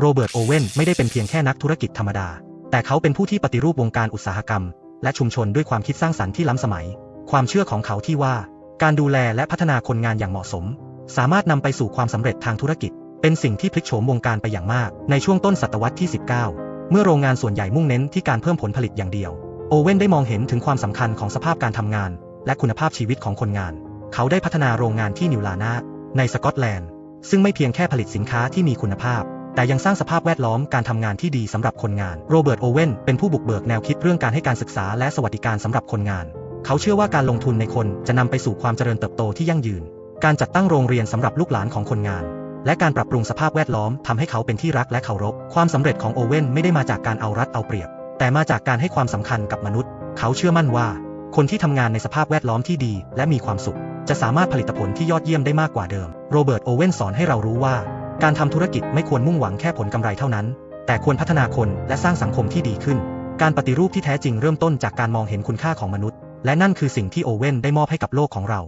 โรเบิร์ตโอเว่นไม่ได้เป็นเพียงแค่นักธุรกิจธรรมดา แต่เขาเป็นผู้ที่ปฏิรูปวงการอุตสาหกรรม และชุมชนด้วยความคิดสร้างสรรค์ที่ล้ำสมัย ความเชื่อของเขาที่ว่า การดูแลและพัฒนาคนงานอย่างเหมาะสม สามารถนำไปสู่ความสำเร็จทางธุรกิจ เป็นสิ่งที่พลิกโฉมวงการไปอย่างมาก ในช่วงต้นศตวรรษที่ 19 เมื่อโรงงานส่วนใหญ่มุ่งเน้นที่การเพิ่มผลผลิตอย่างเดียว โอเว่นได้มองเห็นถึงความสำคัญของสภาพการทำงาน และคุณภาพชีวิตของคนงาน เขาได้พัฒนาโรงงานที่นิวลานาในสกอตแลนด์ ซึ่งไม่เพียงแค่ผลิตสินค้าที่มีคุณภาพ แต่ยังสร้างสภาพแวดล้อมการทำงานที่ดีสำหรับคนงาน โรเบิร์ตโอเว่นเป็นผู้บุกเบิกแนวคิดเรื่องการให้การศึกษาและสวัสดิการสำหรับคนงาน เขาเชื่อว่าการลงทุนในคนจะนำไปสู่ความเจริญเติบโตที่ยั่งยืน การจัดตั้งโรงเรียนสำหรับลูกหลานของคนงาน และการปรับปรุงสภาพแวดล้อมทำให้เขาเป็นที่รักและเคารพ ความสำเร็จของโอเว่นไม่ได้มาจากการเอารัดเอาเปรียบ แต่มาจากการให้ความสำคัญกับมนุษย์ เขาเชื่อมั่นว่า คนที่ทำงานในสภาพแวดล้อมที่ดี และมีความสุข จะสามารถผลิตผลที่ยอดเยี่ยมได้มากกว่าเดิม โรเบิร์ตโอเว่นสอนให้เรารู้ว่า การทำธุรกิจไม่ควรมุ่งหวังแค่ผลกำไรเท่านั้น แต่ควรพัฒนาคนและสร้างสังคมที่ดีขึ้น การปฏิรูปที่แท้จริงเริ่มต้นจากการมองเห็นคุณค่าของมนุษย์ และนั่นคือสิ่งที่โอเว่นได้มอบให้กับโลกของเรา